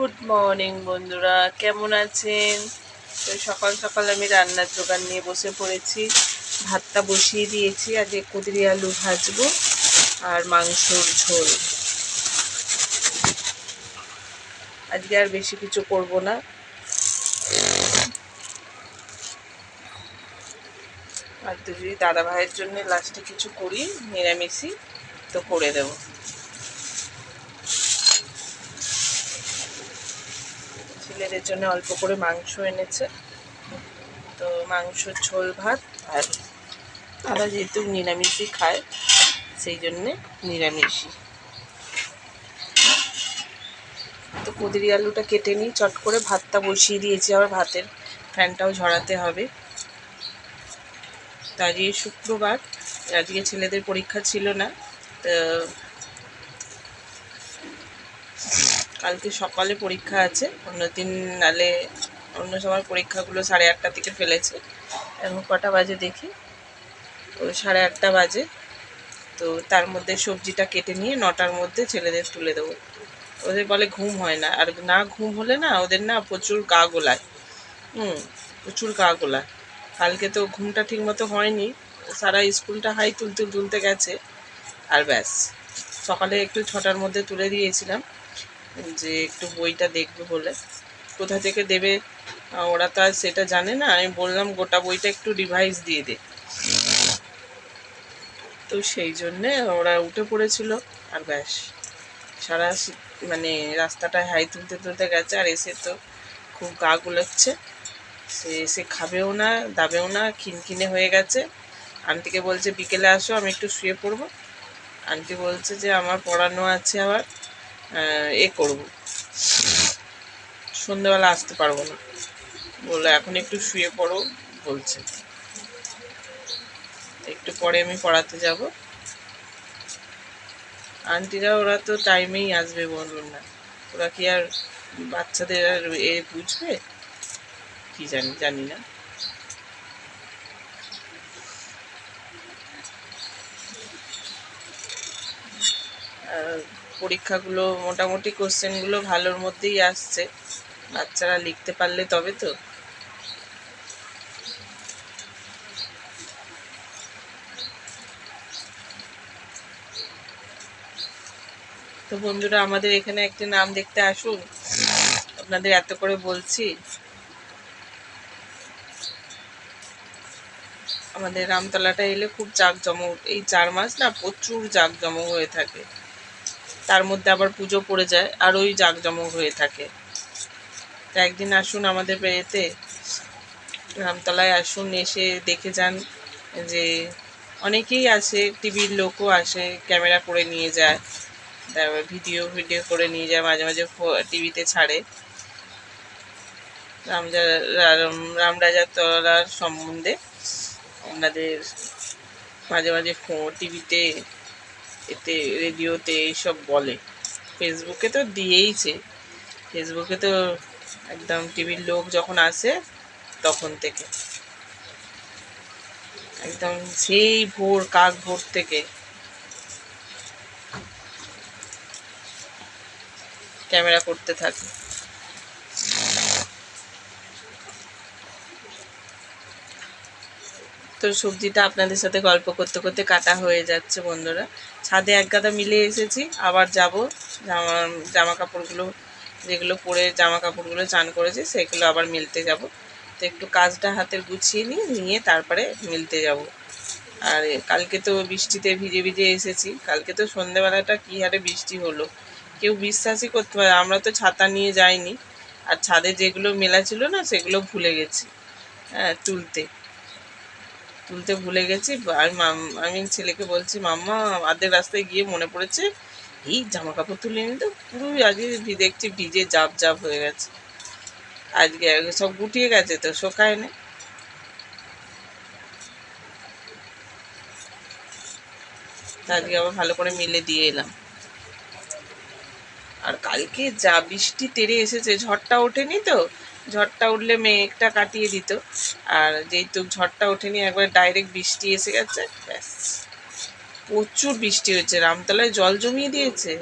Good morning বন্ধুরা। কেমন আছেন? তো সকাল সকাল আমি রান্নার জোগান নিয়ে বসে পড়েছি। ভাতটা বসিয়ে দিয়েছি। আজকে কুদরি আলু ভাজবো আর মাংসর ঝোল। আজকে আর বেশি কিছু করব না। আর যদি দাদা ভাইয়ের জন্য লাস্টে কিছু করি, নিরামিষই, তো করে দেবো। ছেলেদের জন্য অল্প করে মাংস এনেছে। তো মাংস ঝোল, ভাত আর তারা যেহেতু নিরামিষই খায়, সেই জন্যে নিরামিষই। তো কুদরি আলুটা কেটে নিই, চট করে ভাতটা বসিয়ে দিয়েছি আবার ভাতের ফ্যানটাও ঝরাতে হবে। তো আজকে শুক্রবার, আজকে ছেলেদের পরীক্ষা ছিল না, তো কালকে সকালে পরীক্ষা আছে। অন্য দিন নালে অন্য সময় পরীক্ষাগুলো সাড়ে আটটা থেকে ফেলেছে। এখন কটা বাজে দেখি। ওই সাড়ে আটটা বাজে। তো তার মধ্যে সবজিটা কেটে নিয়ে নটার মধ্যে ছেলেদের তুলে দেবো। ওদের বলে ঘুম হয় না। আর না ঘুম হলে না ওদের না প্রচুর গা গোলায়। হুম, প্রচুর গা গোলায়। কালকে তো ঘুমটা ঠিক মতো হয়নি। সারা স্কুলটা হাই তুলতে তুলতে গেছে। আর ব্যাস। সকালে একটু ছটার মধ্যে তুলে দিয়েছিলাম। যে একটু বইটা দেখবে বলে। কোথা থেকে দেবে, ওরা তো আর সেটা জানে না। আমি বললাম, গোটা বইটা একটু রিভাইজ দিয়ে দে। তো সেই জন্যে ওরা উঠে পড়েছিল আর ব্যাস। সারা মানে রাস্তাটায় হাই তুলতে তুলতে গেছে আর এসে তো খুব গা গুলোচ্ছে। সে এসে খাবেও না, দাবেও না, খিনখিনে হয়ে গেছে। আন্টিকে বলছে, বিকেলে আসো, আমি একটু শুয়ে পড়ব। আন্টি বলছে যে, আমার পড়ানো আছে আবার। এ করব। সন্ধ্যেবেলা আসতে পারব না। বলল, এখন একটু শুয়ে পড়ো, বলছে। একটু পরে আমি পড়াতে যাব। আন্টিরা, ওরা তো টাইমেই আসবে বলুন না। ওরা কি আর বাচ্চাদের আর এ বুঝবে? কি জানি জানি না। পরীক্ষাগুলো, মোটামুটি কোশ্চেনগুলো ভালোর মধ্যেই আসছে। বাচ্চারা লিখতে পারলে তবে তো। তো বন্ধুরা, আমাদের এখানে একটি নাম দেখতে আসুন। আপনাদের এত করে বলছি। আমাদের রামতলাটা এলে খুব জাঁকজমক, এই চার মাস না প্রচুর জাঁকজমক হয়ে থাকে। তার মধ্যে আবার পুজো পড়ে যায় আর ওই জাঁকজমক হয়ে থাকে। তা একদিন আসুন আমাদের বেড়েতে রামতলায় আসুন, এসে দেখে যান যে অনেকেই আছে, টিভির লোকও আসে, ক্যামেরা করে নিয়ে যায়, তারপর ভিডিও ভিডিও করে নিয়ে যায়, মাঝে মাঝে টিভিতে ছাড়ে। রামজা রামরাজার তলার সম্বন্ধে আপনাদের মাঝে মাঝে টিভিতে এতে, রেডিওতে এইসব বলে। ফেসবুকে তো দিয়েইছে। ফেসবুকে তো একদম টিভির লোক যখন আসে, তখন থেকে। একদম সেই ভোর, কাক ভোর থেকে। ক্যামেরা করতে থাকে। তো সবজিটা আপনাদের সাথে গল্প করতে করতে কাটা হয়ে যাচ্ছে বন্ধুরা। ছাদে এক গাদা মিলে এসেছি, আবার যাব। জামা জামা কাপড়গুলো যেগুলো পরে জামা কাপড়গুলো চান করেছি, সেগুলো আবার মিলতে যাব। তো একটু কাজটা হাতের গুছিয়ে নিই নিয়ে তারপরে মিলতে যাব। আর কালকে তো বৃষ্টিতে ভিজে ভিজে এসেছি। কালকে তো সন্ধেবেলাটা কী হারে বৃষ্টি হলো? কেউ বিশ্বাসই করতে পারে আমরা তো ছাতা নিয়ে যাইনি। আর ছাদে যেগুলো মেলা ছিল না, সেগুলো ভুলে গেছি হ্যাঁ তুলতে। তুলতে ভুলে গেছি। আর আমি ছেলেকে বলছি, মাম্মা আধেক রাস্তায় গিয়ে মনে পড়েছে? এই জামা কাপড় তুলে নি তো। পুরো আজকে দেখছি ভিজে জাপ জাপ হয়ে গেছে। আজকে সব গুটিয়ে গেছে তো, শোকায় না। আজকে আবার ভালো করে মিলে দিয়ে এলাম। আর কালকে যা বৃষ্টি তেড়ে এসেছে, ঝড়টা ওঠেনি তো? ঝড়টা উঠলে মেঘটা কাটিয়ে দিত। আর যেহেতু ঝড়টা ওঠেনি, একবার ডাইরেক্ট বৃষ্টি এসে গেছে, ব্যাস। প্রচুর বৃষ্টি হয়েছে, রামতলায় জল জমিয়ে দিয়েছে।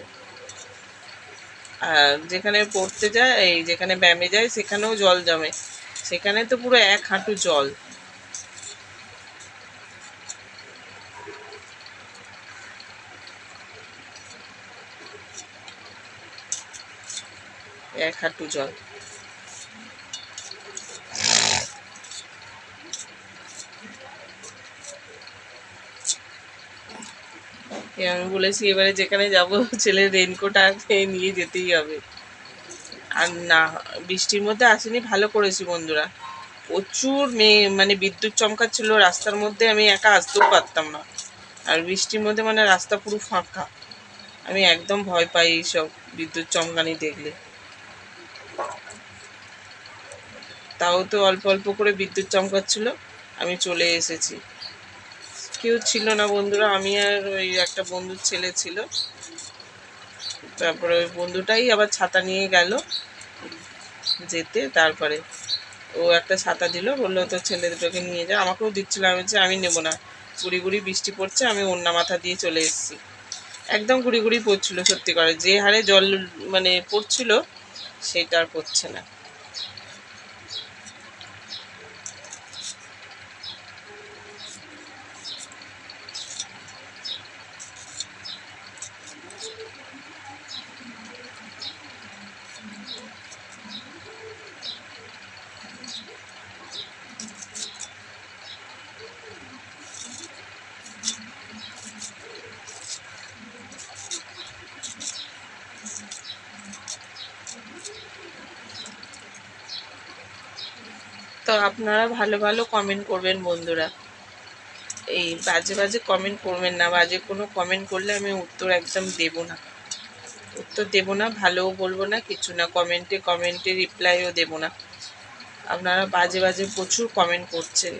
আর যেখানে পড়তে যায়, এই যেখানে ব্যায়ামে যায়, সেখানেও জল জমে। সেখানে তো পুরো এক হাঁটু জল। এক হাঁটু জল। আমি বলেছি এবারে যেখানে যাব, ছেলের রেনকোট আগে নিয়ে যেতেই হবে। আর না, বৃষ্টির মধ্যে আসেনি, ভালো করেছি বন্ধুরা। প্রচুর মেয়ে মানে বিদ্যুৎ চমকাচ্ছিল, রাস্তার মধ্যে আমি একা আসতেও পারতাম না। আর বৃষ্টির মধ্যে মানে রাস্তা পুরো ফাঁকা। আমি একদম ভয় পাই এইসব বিদ্যুৎ চমকানি দেখলে। তাও তো অল্প অল্প করে বিদ্যুৎ চমকাচ্ছিল, আমি চলে এসেছি। কেউ ছিল না বন্ধুরা, আমি আর ওই একটা বন্ধুর ছেলে ছিল। তারপরে ওই বন্ধুটাই আবার ছাতা নিয়ে গেল যেতে, তারপরে ও একটা ছাতা দিল, বলল, তোর ছেলে দুটোকে নিয়ে যা। আমাকেও দিচ্ছিল, আমি বলছি, আমি নেব না। গুড়ি গুড়ি বৃষ্টি পড়ছে, আমি অন্য মাথা দিয়ে চলে এসেছি। একদম গুড়ি গুড়ি পড়ছিল, সত্যি করে। যে হারে জল মানে পড়ছিল, সেটা আর পড়ছে না। তো আপনারা ভালো ভালো কমেন্ট করবেন বন্ধুরা। এই বাজে বাজে কমেন্ট করবেন না। বাজে কোনো কমেন্ট করলে আমি উত্তর একদম দেব না। উত্তর দেব না, ভালোও বলব না, কিছু না। কমেন্টে কমেন্টে রিপ্লাইও দেব না। আপনারা বাজে বাজে প্রচুর কমেন্ট করছেন।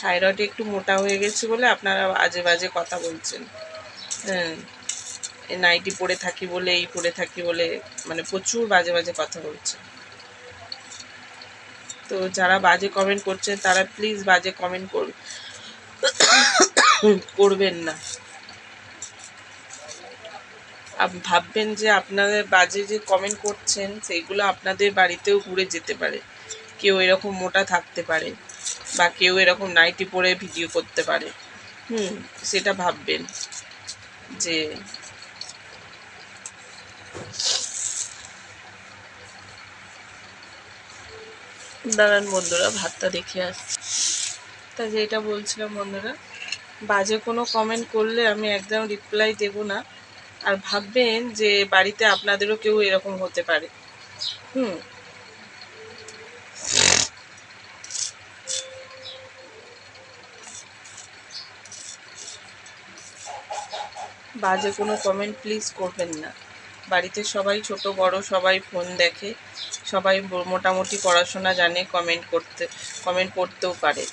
থাইরয়েড একটু মোটা হয়ে গেছে বলে আপনারা বাজে বাজে কথা বলছেন। হ্যাঁ নাইটি পরে থাকি বলে, এই পরে থাকি বলে মানে প্রচুর বাজে বাজে কথা বলছে। তো যারা বাজে কমেন্ট করছেন, তারা প্লিজ বাজে কমেন্ট কর, করবেন না। ভাববেন যে আপনাদের বাজে যে কমেন্ট করছেন, সেইগুলো আপনাদের বাড়িতেও ঘুরে যেতে পারে। কেউ এরকম মোটা থাকতে পারে। বা কেউ এরকম নাইটি পরে ভিডিও করতে পারে। হুম। সেটা ভাববেন যে দাঁড়ান বন্ধুরা ভাতটা দেখে আসছি। তা যেটা বলছিলাম বন্ধুরা বাজে কোনো কমেন্ট করলে আমি একদম রিপ্লাই দেব না। আর ভাববেন যে বাড়িতে আপনাদেরও কেউ এরকম হতে পারে। হুম। বাজে কোনো কমেন্ট প্লিজ করবেন না। বাড়িতে সবাই ছোট, বড়, সবাই ফোন দেখে, সবাই মোটামুটি পড়াশোনা জানে কমেন্ট করতে কমেন্ট করতেও পারে।